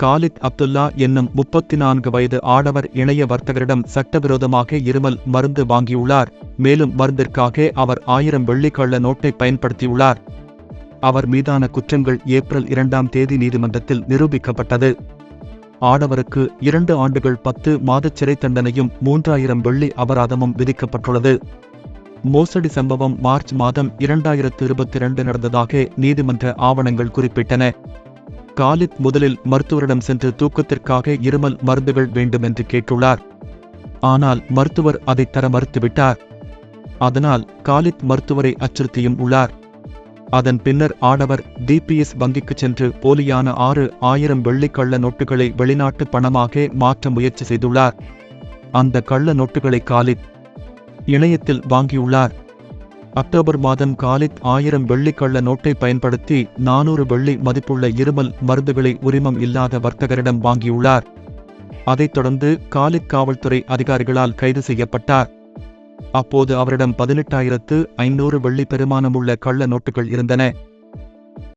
Khalid Abdullah என்னும் முப்பத்தி நான்கு வயது ஆடவர் இணைய வர்த்தகரிடம் சட்டவிரோதமாக இருமல் மருந்து வாங்கியுள்ளார். மேலும் மருந்திற்காக அவர் ஆயிரம் வெள்ளிக்கள்ள நோட்டை பயன்படுத்தியுள்ளார். அவர் மீதான குற்றங்கள் ஏப்ரல் இரண்டாம் தேதி நீதிமன்றத்தில் நிரூபிக்கப்பட்டது. ஆடவருக்கு இரண்டு ஆண்டுகள் பத்து மாதச் சிறை தண்டனையும் மூன்றாயிரம் வெள்ளி அபராதமும் விதிக்கப்பட்டுள்ளது. மோசடி சம்பவம் மார்ச் மாதம் இரண்டாயிரத்து இருபத்தி இரண்டு நடந்ததாக நீதிமன்ற ஆவணங்கள் குறிப்பிட்டன. காலித் முதலில் மருத்துவரிடம் சென்று தூக்கத்திற்காக இருமல் மருந்துகள் வேண்டும் என்று கேட்டுள்ளார். ஆனால் மருத்துவர் அதை தர மறுத்துவிட்டார். அதனால் காலித் மருத்துவரை அச்சுறுத்தியும் உள்ளார். அதன் பின்னர் ஆடவர் டிபிஎஸ் வங்கிக்கு சென்று போலியான ஆறு ஆயிரம் வெள்ளிக்கள்ள நோட்டுகளை வெளிநாட்டு பணமாக மாற்ற முயற்சி செய்துள்ளார். அந்த கள்ள நோட்டுகளை காலித் இணையத்தில் வாங்கியுள்ளார். அக்டோபர் மாதம் காலித் ஆயிரம் வெள்ளிக்கள்ள நோட்டை பயன்படுத்தி நானூறு வெள்ளி மதிப்புள்ள இருமல் மருந்துகளை உரிமம் இல்லாத வர்த்தகரிடம் வாங்கியுள்ளார். அதைத் தொடர்ந்து காலித் காவல்துறை அதிகாரிகளால் கைது செய்யப்பட்டார். அப்போது அவரிடம் பதினெட்டாயிரத்து ஐநூறு வெள்ளி பெருமானமுள்ள கள்ள நோட்டுகள் இருந்தன.